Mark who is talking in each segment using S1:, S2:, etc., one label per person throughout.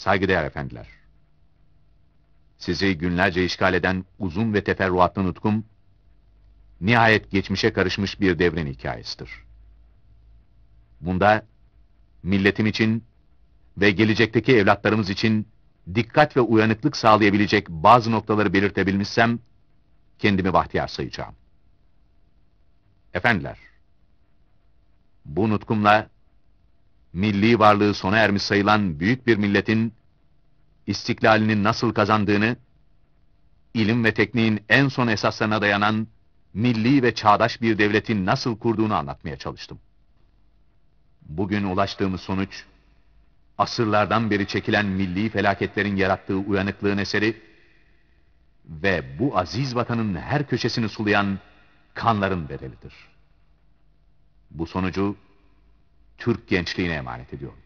S1: Saygıdeğer efendiler. Sizi günlerce işgal eden uzun ve teferruatlı nutkum, nihayet geçmişe karışmış bir devrin hikayesidir. Bunda, milletim için ve gelecekteki evlatlarımız için dikkat ve uyanıklık sağlayabilecek bazı noktaları belirtebilmişsem, kendimi bahtiyar sayacağım. Efendiler, bu nutkumla, milli varlığı sona ermiş sayılan büyük bir milletin, istiklalini nasıl kazandığını, ilim ve tekniğin en son esaslarına dayanan, milli ve çağdaş bir devletin nasıl kurduğunu anlatmaya çalıştım. Bugün ulaştığımız sonuç, asırlardan beri çekilen milli felaketlerin yarattığı uyanıklığın eseri ve bu aziz vatanın her köşesini sulayan kanların bedelidir. Bu sonucu Türk gençliğine emanet ediyorum.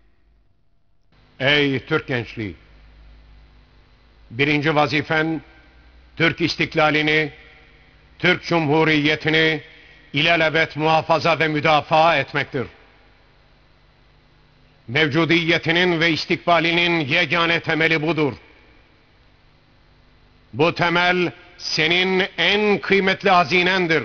S2: Ey Türk gençliği! Birinci vazifen Türk istiklalini, Türk Cumhuriyetini ilelebet muhafaza ve müdafaa etmektir. Mevcudiyetinin ve istikbalinin yegane temeli budur. Bu temel senin en kıymetli hazinendir.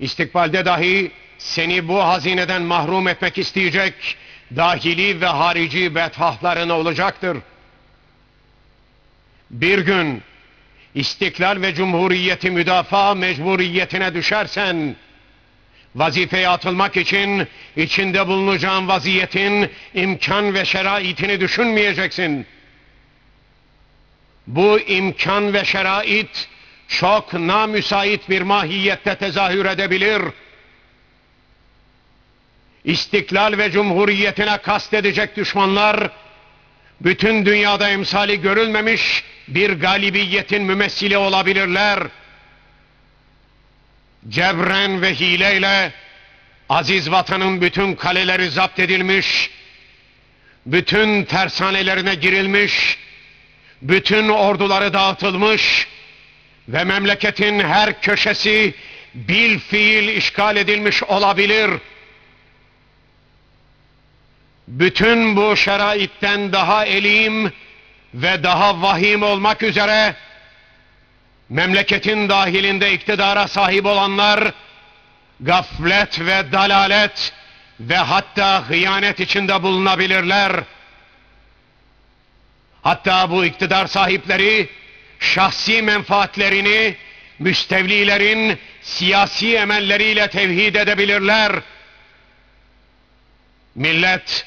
S2: İstikbalde dahi seni bu hazineden mahrum etmek isteyecek dahili ve harici bethahların olacaktır. Bir gün istiklal ve cumhuriyeti müdafaa mecburiyetine düşersen, vazifeye atılmak için içinde bulunacağın vaziyetin imkan ve şeraitini düşünmeyeceksin. Bu imkan ve şerait çok namüsait bir mahiyette tezahür edebilir. İstiklal ve cumhuriyetine kastedecek düşmanlar, bütün dünyada emsali görülmemiş bir galibiyetin mümessili olabilirler. Cebren ve hileyle aziz vatanın bütün kaleleri zapt edilmiş, bütün tersanelerine girilmiş, bütün orduları dağıtılmış ve memleketin her köşesi bil fiil işgal edilmiş olabilir. Bütün bu şeraitten daha elim ve daha vahim olmak üzere memleketin dahilinde iktidara sahip olanlar gaflet ve dalalet ve hatta hıyanet içinde bulunabilirler. Hatta bu iktidar sahipleri şahsi menfaatlerini müstevlilerin siyasi emelleriyle tevhid edebilirler. Millet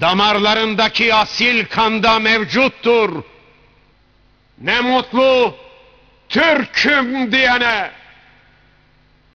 S2: damarlarındaki asil kanda mevcuttur. Ne mutlu Türk'üm diyene.